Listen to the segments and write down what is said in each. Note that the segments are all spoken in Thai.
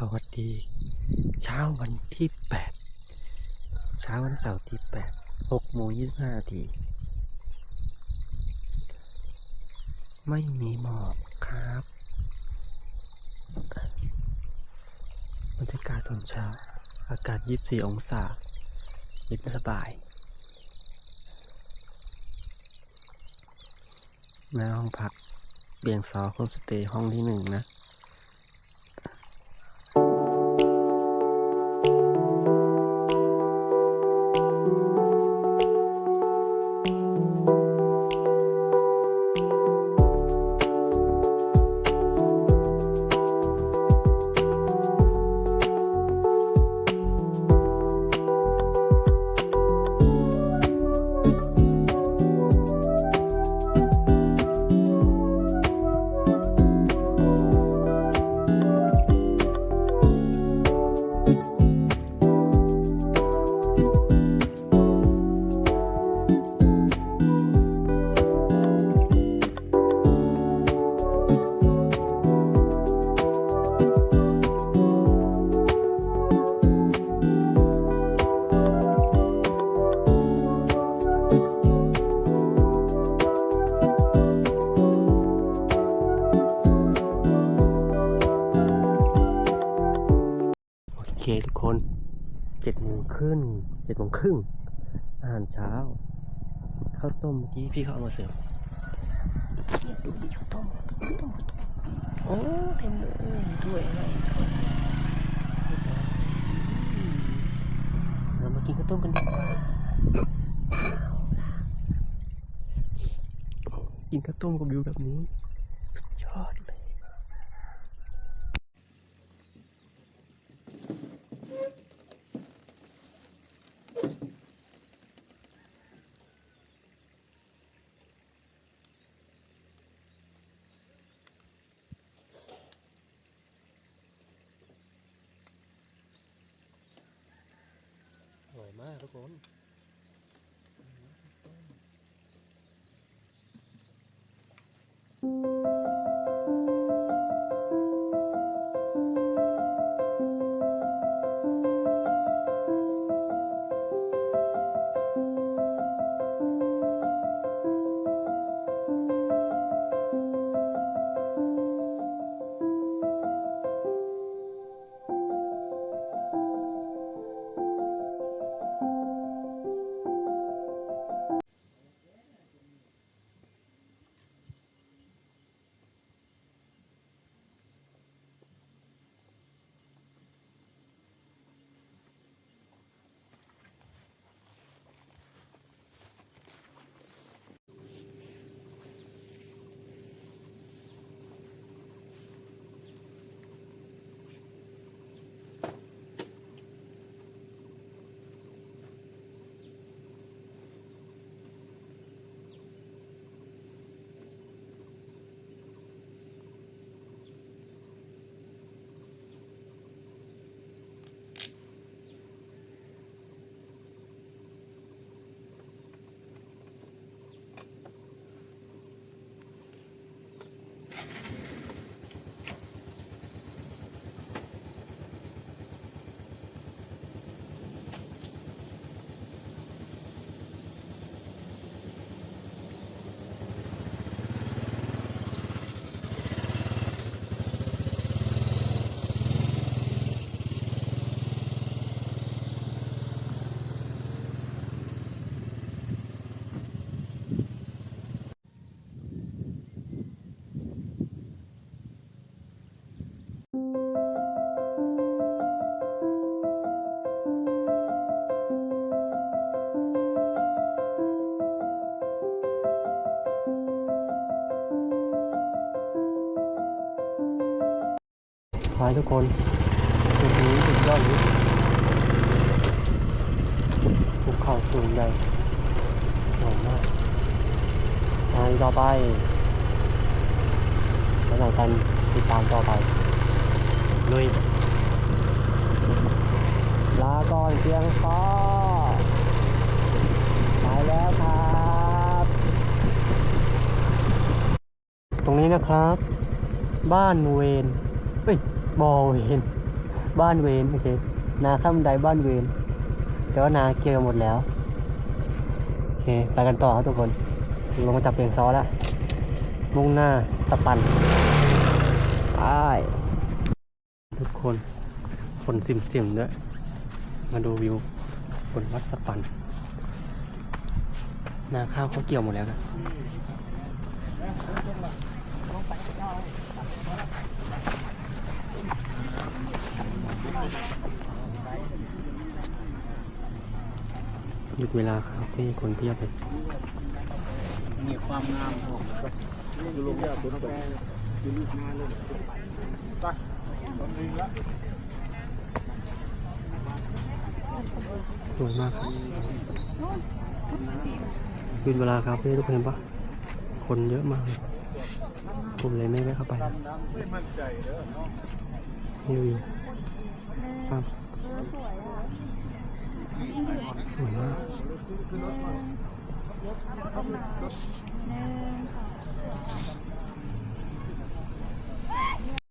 สวัสดี เช้าวันที่แปดเช้าวันเสาร์ที่แปดหกโมงยี่สิบห้านาทีไม่มีหมอกครับบรรยากาศตอนเช้า อากาศยี่สิบสี่องศาเย็นสบายหน้าห้องพักเบียงซอโฮมสเตย์ห้องที่หนึ่งนะ ลยถ้วยอะไรอืมเรามากินข้าวต้มกันดีกว่ากินข้าวต้มกับวิวแบบนี้ ท้ายทุกคนจุดนี้สุดยอดเลยภูเขาสูงใหญ่สวยมากทางต่อไปแล้วเรากันติดตามต่อไปลุยลาก่อนเพียงพอไปแล้วครับ ตรงนี้นะครับ บ้านเวนเอ้ย บอเวนบ้านเวนโอเคนาข้ามไดบ้านเวนแต่ว่านาเกี่ยวหมดแล้วโอเคไปกันต่อครับทุกคน ลงมาจับเปลี่ยนซอแล้วมุ่งหน้าสปันไปทุกคนฝนสิมๆด้วย มาดูวิวบนวัดสปันนาข้าวเขาเกี่ยวหมดแล้วนะ หยุดเวลาครับที่คนเพียบเลยมีความงามของอยู่ลงยาตัวนั้นไปอยู่ลูกนาเลยตักตอนนี้ละสวยมากครับหยุดเวลาครับที่ทุกคนเห็นปะคนเยอะมากเลย ผมเลยไม่ได้เข้าไปไม่มั่นใจเด้อเนาะนี่วิวครับสวยมาก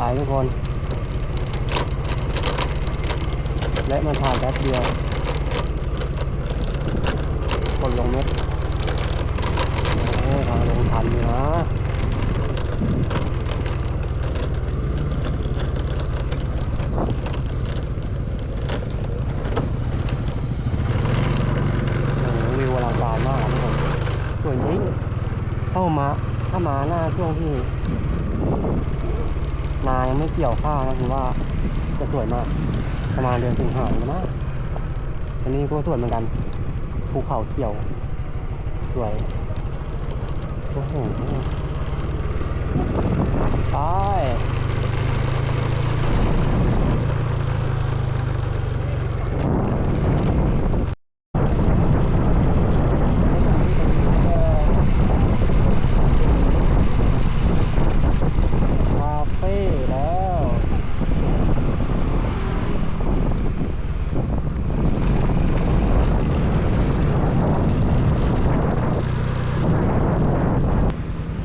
ตายทุกคน และมันถ่ายแป๊บเดียวคนลงเม็ดโอ้ถ่ายลงทันอยู่นะโอ้โหวิววังกามากครับทุกคนสวยจริงเข้ามา ถ้ามาหน้าช่วงที่ นายังไม่เกี่ยวข้าวนะคือว่าจะสวยมาก ประมาณเดือนสิงหาคมนะอันนี้ก็สวยเหมือนกันภูเขาเขียว สวยโอ้โหไปคาเฟ่แล้ว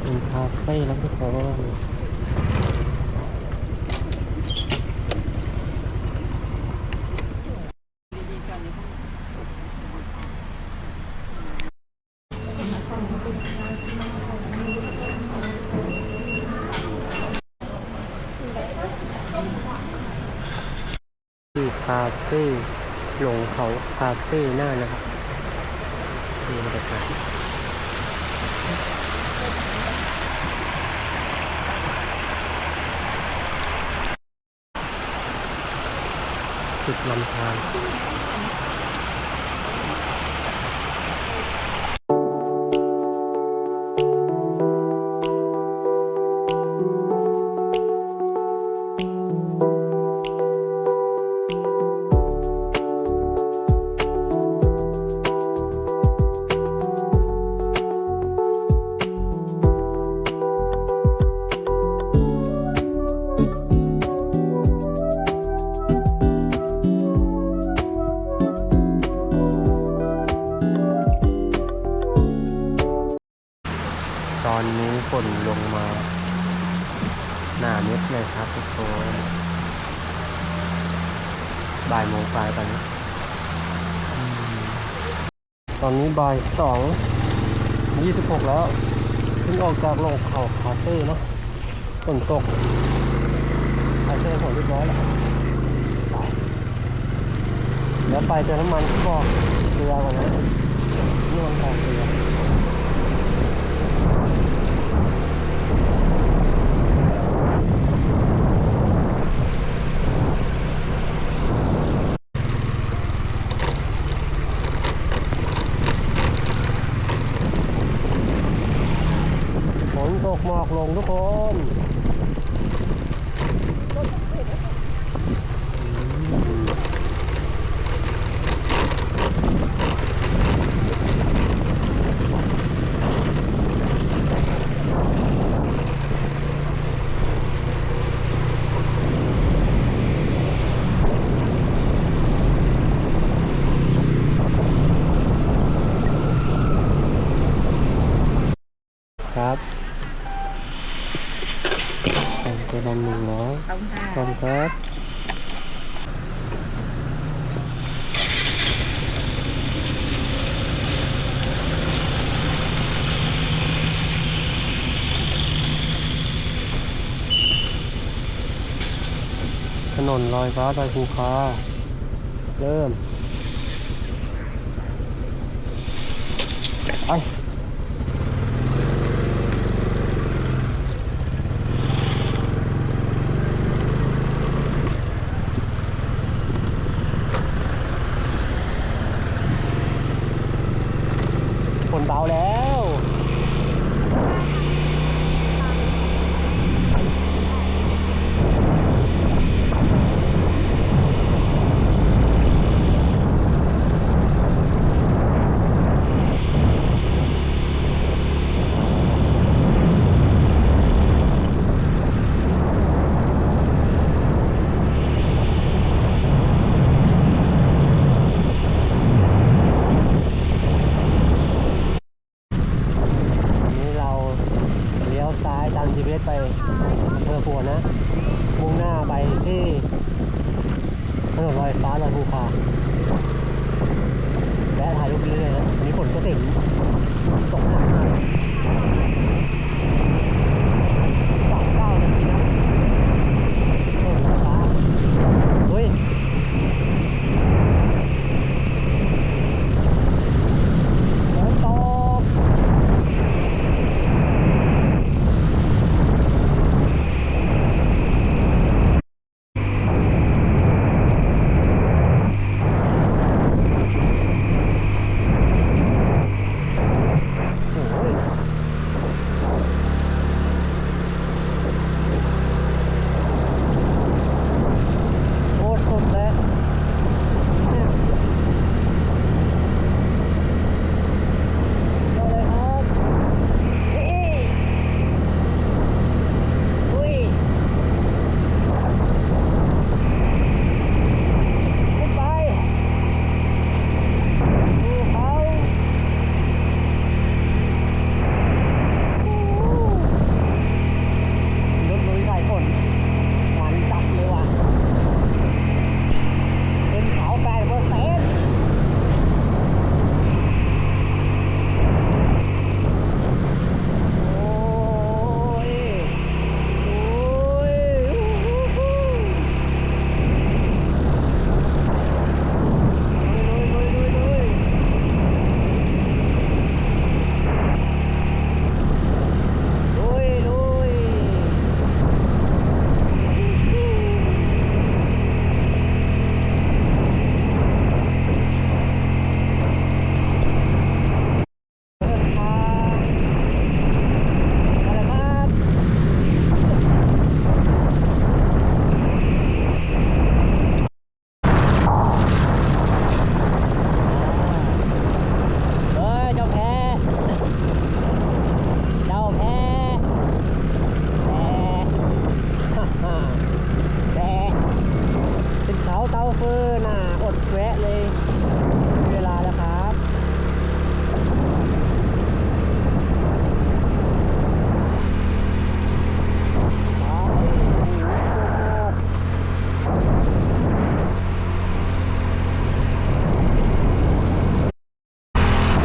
เป็นคาเฟ่แล้วทุกคนที่ คาเฟ่หลงเขาคาเฟ่หน้านะครับนี่บรรยากาศจุดลำธาร บ่ายโมงปลายตอนนี้ ตอนนี้บ่ายสองยี่สิบหกแล้วเพิ่งออกจากโรงเขาคาเฟ่เนาะฝนตกคาเฟ่ฝนเรียบร้อยแล้วไปเดี๋ยวไปเติมน้ำมันก็บอกเรือก่อนนะนี่มันของเรือ ตกหมอกลงทุกคนอืม ลอยฟ้าลอยภูคาเริ่มไปฝนเบาแล้ว นี่เราเลี้ยว ซ้ายตาม GPS ไปอำเภอปัวนะ มุ่งหน้าไปที่ถนนลอยฟ้าลอยภูคาและถ่ายรูปเรื่อยๆนะมีฝนก็ติ่งตกหนักมาก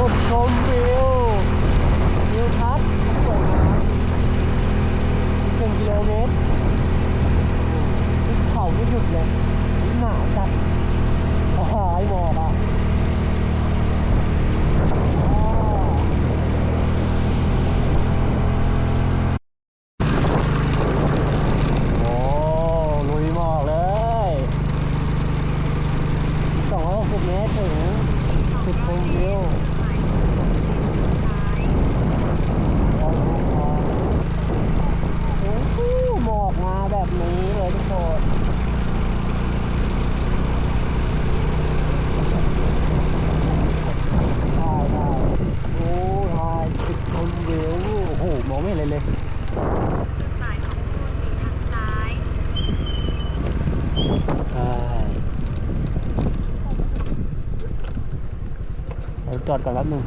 กดชมวิววิวทัศน์สวยงามหนึ่งกิโลเมตรเขาไม่หยุดเลยหนาวจัดหายหมอกอะอ้าวโอ้ลุยหมอกเลยสองร้อยหกสิบเมตรถึงจุดชมวิว โอ้โหหมอกมาแบบนี้เลยทุกคนถ่ายถ่ายโอ้ถ่ายติดชมวิวโอ้โห มองไม่เห็นเลยเลย จุดหมายของคุณอยู่ทางซ้าย ใช่เดี๋ยว จอดก่อนแป๊บนึง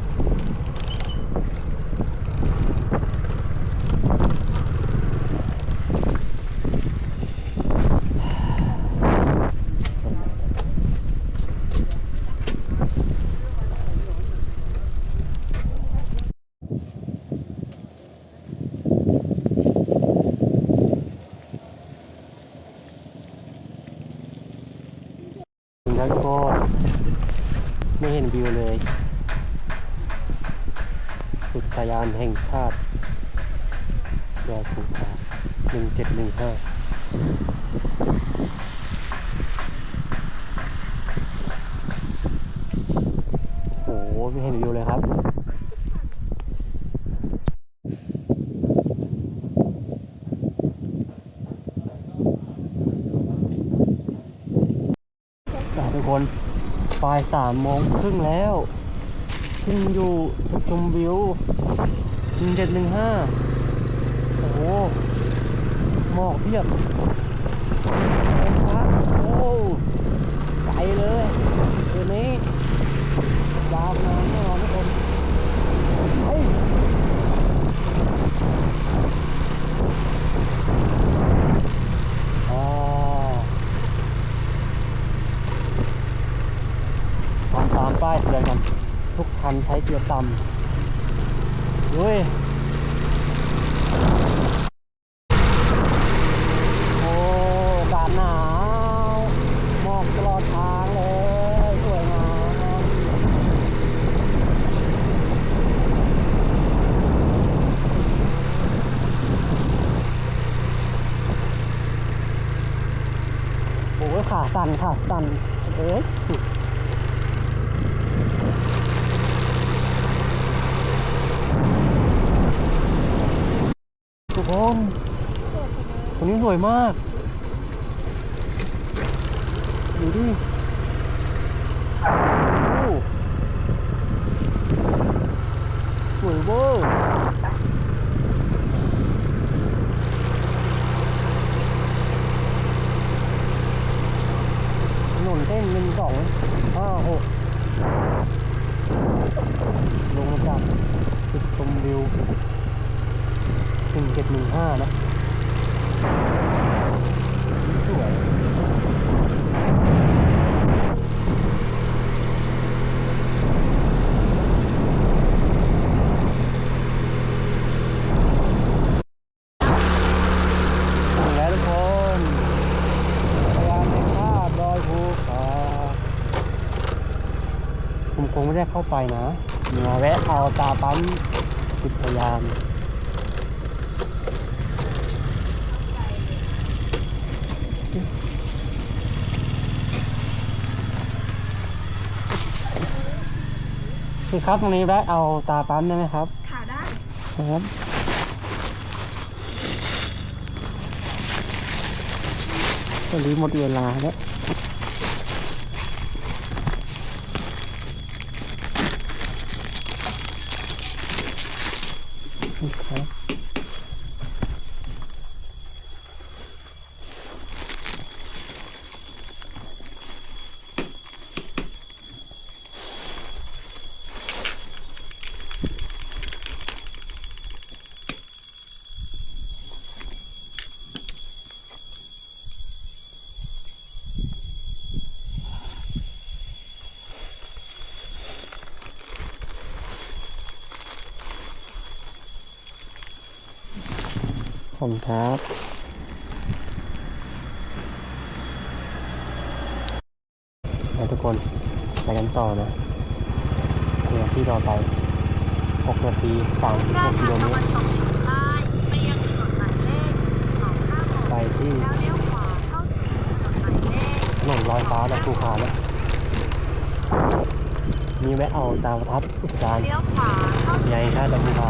คนปลายสามโมงครึ่งแล้วขึ้นอยู่จุดชมวิวหนึ่งเจ็ดหนึ่งห้าโอ้โหหมอกเพียบครับโอ้ไกลเลยคืนนี้ยาวนานแน่นอนทุกคนเฮ้ยอ่า ทำตาม ป้ายเตือนกัน ทุกคันใช้เกียร์ต่ำด้วยโอ้อากาศหนาวหมอกตลอดทางเลย สวยงามโอ้ขาสั่นขาสั่นเอ้ย ทุกคนตรงนี้ส วยมาก ดูดิสวยเวอร์ถนนเส้นหนึ่งสองห้าหกลงมาจากจุดชมวิวหนึ่งเจ็ดหนึ่งห้านะ ผมคงไม่ได้เข้าไปนะมาแวะเอาตาปั๊มจุดพยาน คือครับตรงนี้ได้เอาตาปั๊มได้ไหมครับ ค่ะได้ ครับ ตอนนี้หมดเวลาแล้วครับ ผมครับไปทุกคนไปกันต่อนะเดี๋ยวที่เราไป 6 นาทีมุ่งหน้า36กิทางโลเมตะตวัรนตกเฉียงใต้ไปยังถนนหมายเลข256ไปที่แล้วเลี้ยวขวาเข้าสู่ถนนหมายเลขถนนลอยฟ้าและภูเขาแล้วมีแวะเอาตามประทับอุทยานเลี้ยวขวาเข้าสู่ใหญ่ชาติภูเขา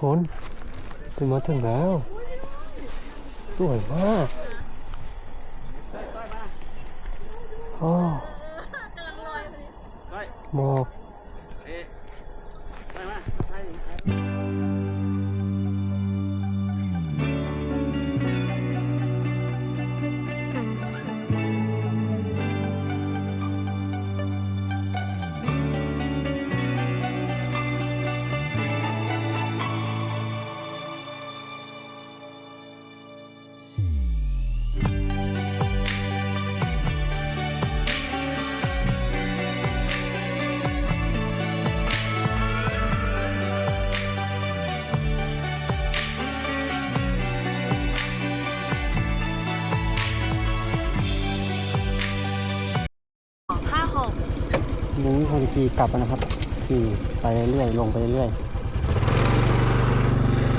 คนถึงมาถึงแล้วสวยมากโอ้ได้หมอก นี้คนขี่กลับนะครับขี่ไปเรื่อยลงไปเรื่อย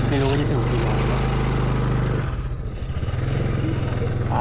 ไม่รู้ว่าจะถึงกี่โมงไป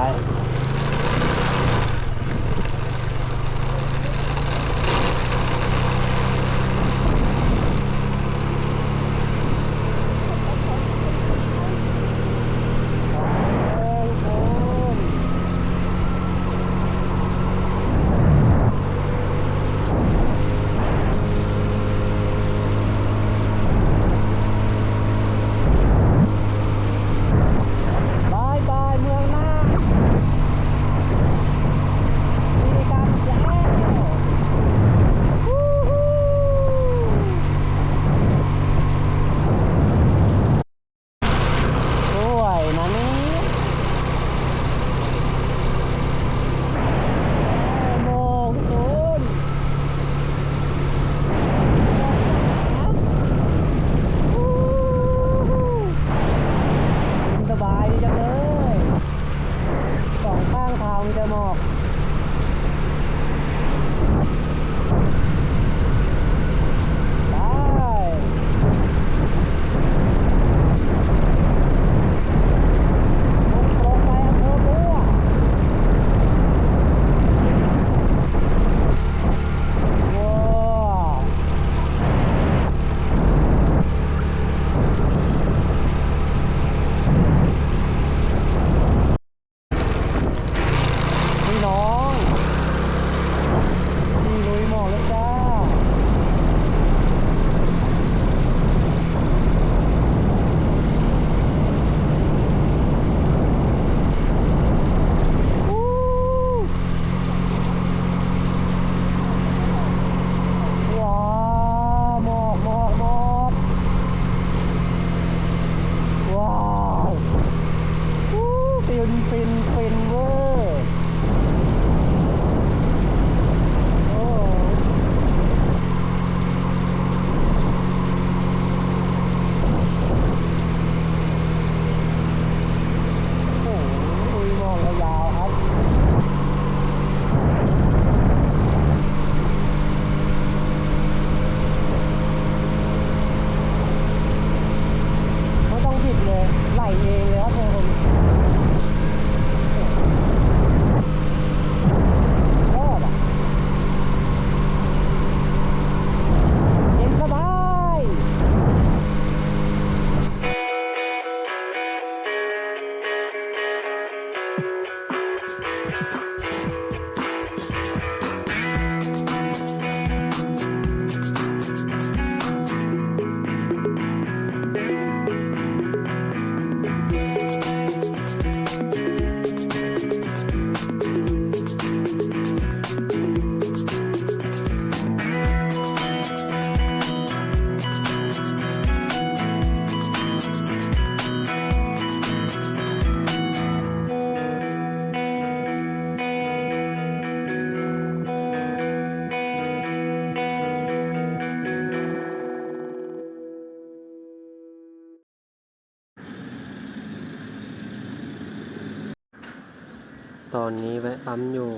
ตอนนี้แวะปั๊มอยู่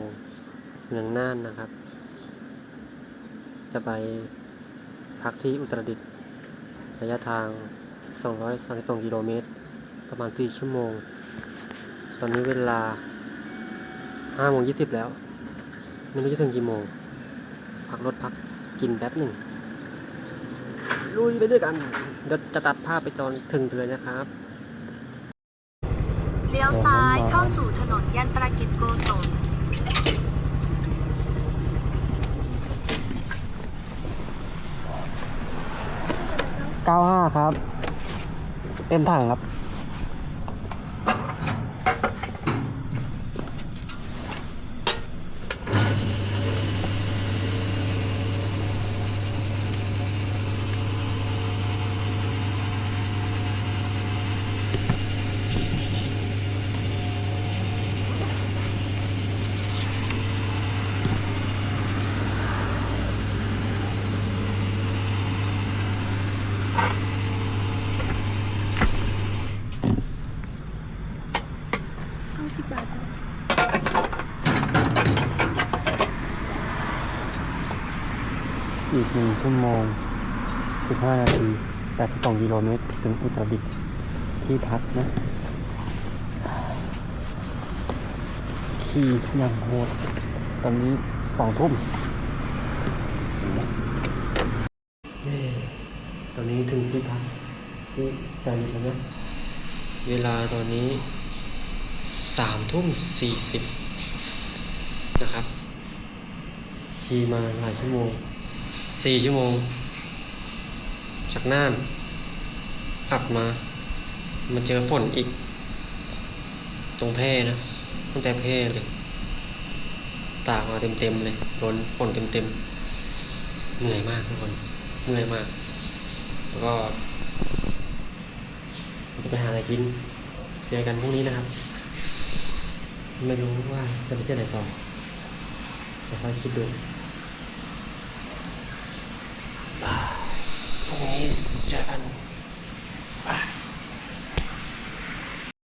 เมืองน่านนะครับ จะไปพักที่อุตรดิตถ์ระยะทาง 232กิโลเมตร ประมาณ4ชั่วโมง ตอนนี้เวลา5โมง20 แล้ว ไม่รู้จะถึงกี่โมง พักรถพักกินแป๊บหนึ่งลุยไปด้วยกันเดี๋ยวจะตัดภาพไปตอนถึงเรือนะครับเลี้ ยวซ้ายเข้าสู่ถนนยันตรากิจโกศล95ครับ เต็มถังครับ อีกหนึ่ง ชั่วโมง 15 นาที 82กิโลเมตร ถึงอุตรดิตถ์ที่พักนะ ขี่อย่างโหด ตอนนี้สองทุ่มเย้ตอนนี้ถึงที่พักที่อุตรดิตถ์แล้วนะ เวลาตอนนี้สามทุ่มสี่สิบนะครับ ขี่มาหลายชั่วโมง สี่ชั่วโมง จากน่านขับมา มาเจอฝนอีก ตรงแพร่นะตั้งแต่แพร่เลย ตากมาเต็มๆเลยโดนฝนเต็มๆเหนื่อยมากทุกคนเหนื่อยมาก แล้วก็จะไปหาอะไรกิน เจอกันพรุ่งนี้นะครับ ไม่รู้ว่าจะไปเที่ยวไหนต่อเดี๋ยวค่อยคิดดู พรุ่งนี้เจอกัน